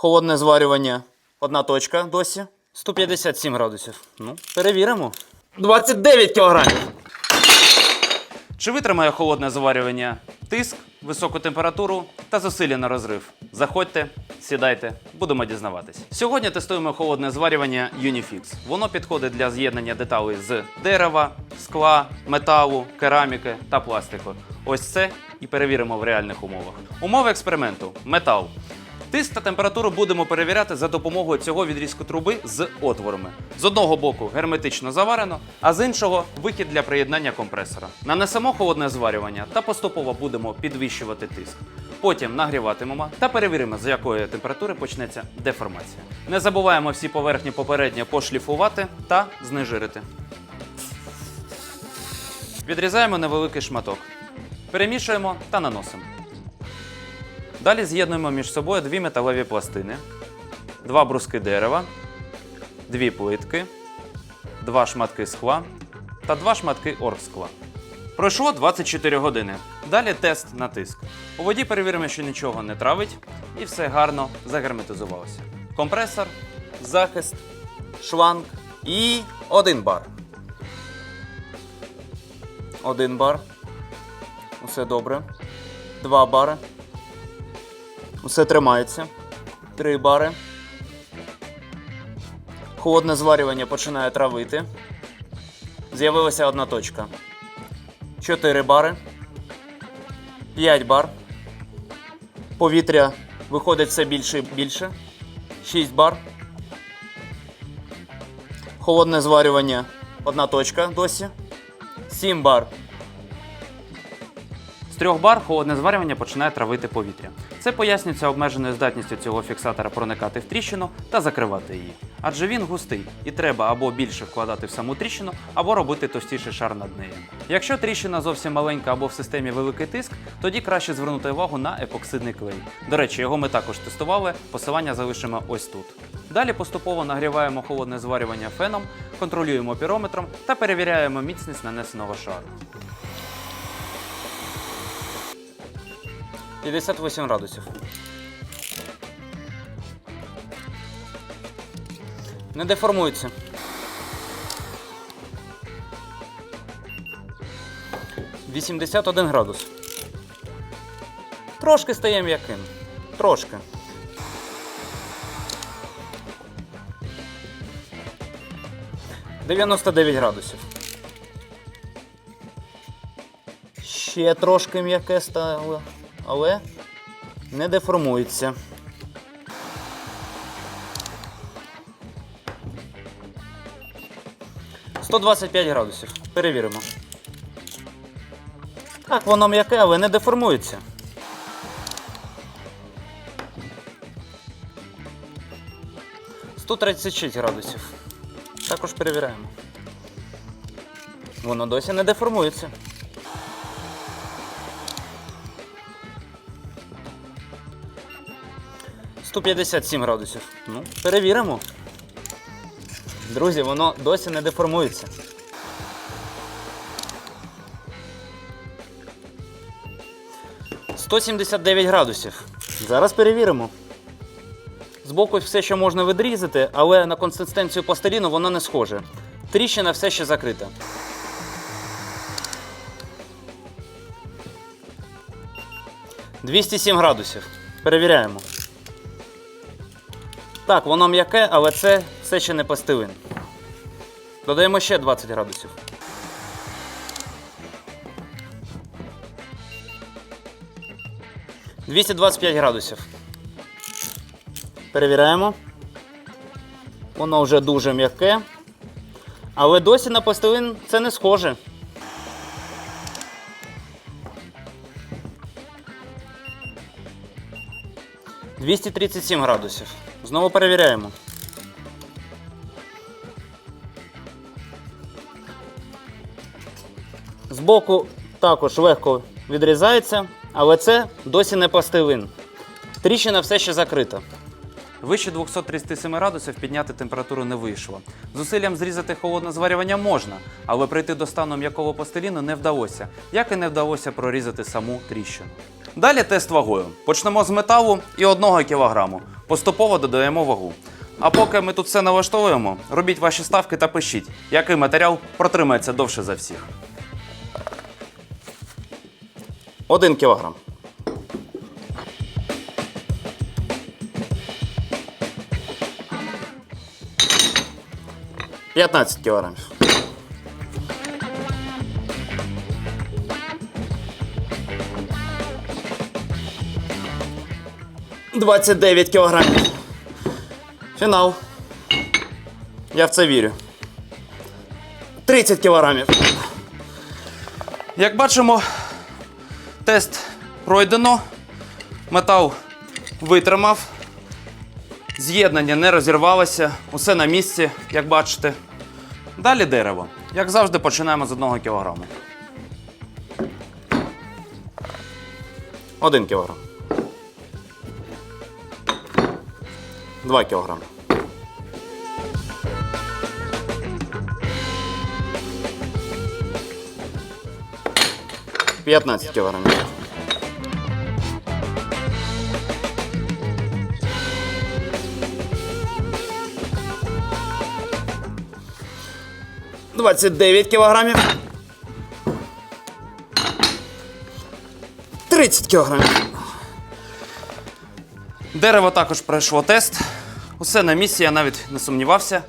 Холодне зварювання. Одна точка досі. 157 градусів. Ну, перевіримо. 29 кілограмів. Чи витримає холодне зварювання тиск, високу температуру та зусилля на розрив? Заходьте, сідайте, будемо дізнаватись. Сьогодні тестуємо холодне зварювання Unifix. Воно підходить для з'єднання деталей з дерева, скла, металу, кераміки та пластику. Ось це і перевіримо в реальних умовах. Умови експерименту: метал. Тиск та температуру будемо перевіряти за допомогою цього відрізку труби з отворами. З одного боку герметично заварено, а з іншого вихід для приєднання компресора. Нанесемо холодне зварювання та поступово будемо підвищувати тиск. Потім нагріватимемо та перевіримо, з якої температури почнеться деформація. Не забуваємо всі поверхні попередньо пошліфувати та знежирити. Відрізаємо невеликий шматок. Перемішуємо та наносимо. Далі з'єднуємо між собою дві металеві пластини, два бруски дерева, дві плитки, два шматки скла та два шматки оргскла. Пройшло 24 години. Далі тест на тиск. У воді перевіримо, що нічого не травить і все гарно загерметизувалося. Компресор, захист, шланг і один бар. Один бар. Усе добре. Два бари. Усе тримається. Три бари. Холодне зварювання починає травити. З'явилася одна точка. Чотири бари. П'ять бар. Повітря виходить все більше і більше. Шість бар. Холодне зварювання. Одна точка досі. Сім бар. Трьох бар холодне зварювання починає травити повітря. Це пояснюється обмеженою здатністю цього фіксатора проникати в тріщину та закривати її. Адже він густий і треба або більше вкладати в саму тріщину, або робити товстіший шар над нею. Якщо тріщина зовсім маленька або в системі великий тиск, тоді краще звернути увагу на епоксидний клей. До речі, його ми також тестували, посилання залишимо ось тут. Далі поступово нагріваємо холодне зварювання феном, контролюємо пірометром та перевіряємо міцність нанесеного шару. 58 градусів. Не деформується. Вісімдесят один градус. Трошки стає м'яким. Трошки. Дев'яносто дев'ять градусів. Ще трошки м'яке стало, але не деформується. Сто двадцять п'ять градусів. Перевіримо. Так, воно м'яке, але не деформується. Сто тридцять шість градусів. Також перевіряємо. Воно досі не деформується. 157 градусів. Ну, перевіримо. Друзі, воно досі не деформується. «179 градусів. Зараз перевіримо. Збоку все, що можна відрізати, але на консистенцію пластиліну воно не схоже. Тріщина все ще закрита. «207 градусів. Перевіряємо. Так, воно м'яке, але це все ще не пластилин. Додаємо ще 20 градусів. «225 градусів. Перевіряємо. Воно вже дуже м'яке. Але досі на пластилин це не схоже. Двісті градусів. Знову перевіряємо. Збоку також легко відрізається, але це досі не пластилин. Тріщина все ще закрита. Вище 237 градусів підняти температуру не вийшло. Зусиллям зрізати холодне зварювання можна, але прийти до стану м'якого пластиліну не вдалося, як і не вдалося прорізати саму тріщину. Далі тест вагою. Почнемо з металу і 1 кг. Поступово додаємо вагу. А поки ми тут все налаштовуємо, робіть ваші ставки та пишіть, який матеріал протримається довше за всіх. Один кілограм. П'ятнадцять кілограмів. 29 кілограмів. Фінал. Я в це вірю. 30 кілограмів. Як бачимо, тест пройдено. Метал витримав. З'єднання не розірвалося. Усе на місці, як бачите. Далі дерево. Як завжди, починаємо з 1 кілограму. 1 кілограм. 2 кілограми. П'ятнадцять кілограмів. Двадцять дев'ять кілограмів. Тридцять кілограмів. Дерево також пройшло тест. Усе на місці, я навіть не сумнівався.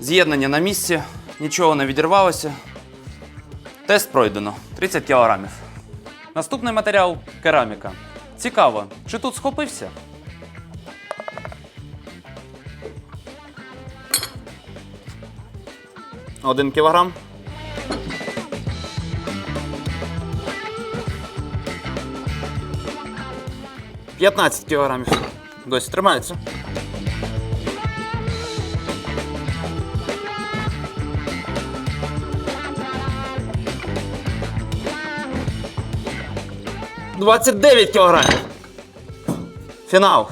З'єднання на місці, нічого не відірвалося. Тест пройдено 30 кілограмів. Наступний матеріал кераміка. Цікаво, чи тут схопився? Один кілограм. П'ятнадцять кілограмів. Досі тримається. Двадцять дев'ять кілограмів. Фінал.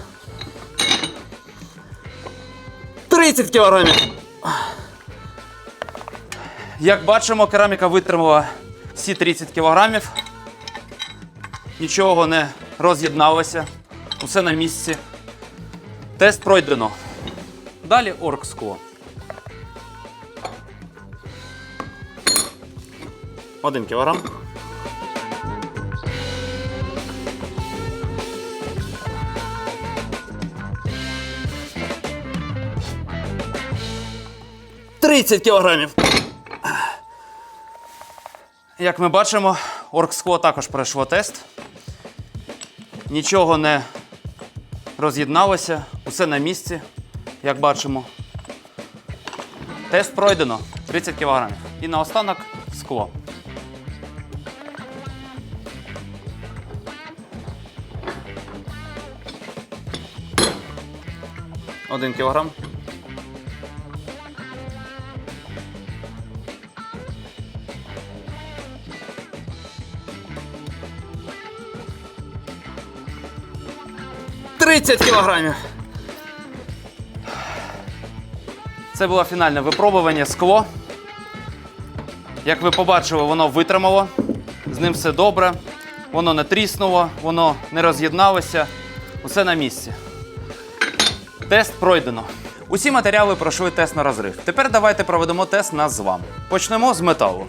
30 кілограмів. Як бачимо, кераміка витримала всі 30 кілограмів. Нічого не роз'єдналося. Усе на місці. Тест пройдено. Далі оргскло. Один кілограм. Тридцять кілограмів. Як ми бачимо, оргскло також пройшло тест. Нічого не роз'єдналося, усе на місці, як бачимо. Тест пройдено 30 кг. І наостанок скло. Один кілограм. Тридцять кілограмів. Це було фінальне випробування скло. Як ви побачили, воно витримало. З ним все добре. Воно не тріснуло, воно не роз'єдналося. Усе на місці. Тест пройдено. Усі матеріали пройшли тест на розрив. Тепер давайте проведемо тест нас з вами. Почнемо з металу.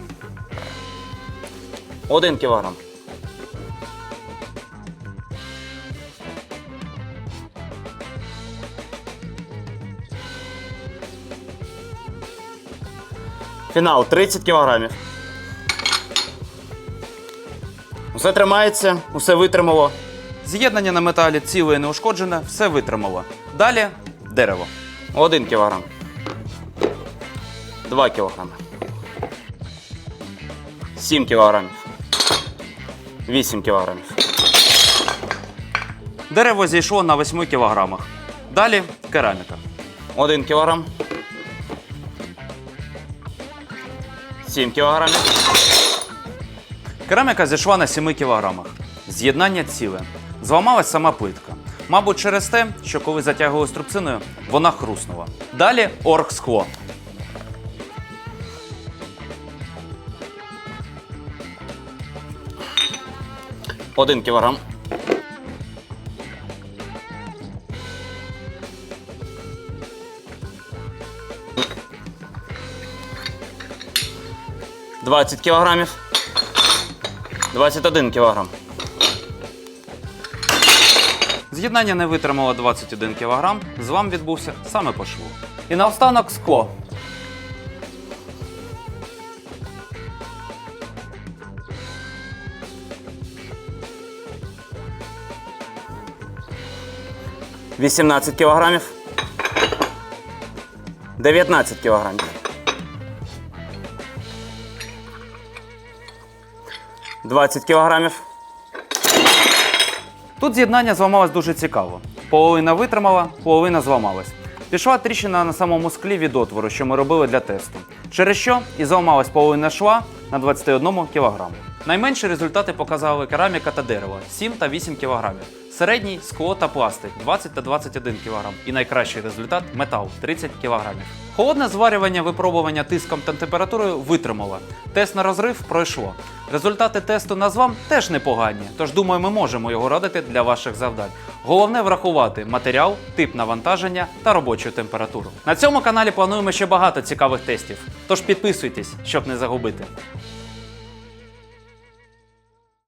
Один кілограм. Фінал 30 кілограмів. Усе тримається, усе витримало. З'єднання на металі ціле і неушкоджене, все витримало. Далі дерево. 1 кілограм. 2 кілограми. 7 кілограмів. 8 кілограмів. Дерево зійшло на 8 кілограмах. Далі кераміка. 1 кілограм. 7 кілограмів. Кераміка зійшла на 7 кілограмах. З'єднання ціле. Зламалась сама плитка. Мабуть, через те, що коли затягували струбциною, вона хруснула. Далі оргскло. Один кілограм. 20 кг. 21 кг. З'єднання не витримало 21 кг. Злам відбувся саме по шву. І наостанок скло. Вісімнадцять кілограмів. 19 кілограмів. 20 кілограмів. Тут з'єднання зламалось дуже цікаво. Половина витримала, половина зламалась. Пішла тріщина на самому склі від отвору, що ми робили для тесту. Через що і зламалась половина шва на 21 кг. Найменші результати показали кераміка та дерево 7 та 8 кг. Середній скло та пластик 20 та 21 кг. І найкращий результат метал 30 кг. Холодне зварювання випробування тиском та температурою витримало. Тест на розрив пройшло. Результати тесту на злам теж непогані, тож думаю, ми можемо його радити для ваших завдань. Головне врахувати матеріал, тип навантаження та робочу температуру. На цьому каналі плануємо ще багато цікавих тестів. Тож підписуйтесь, щоб не загубити.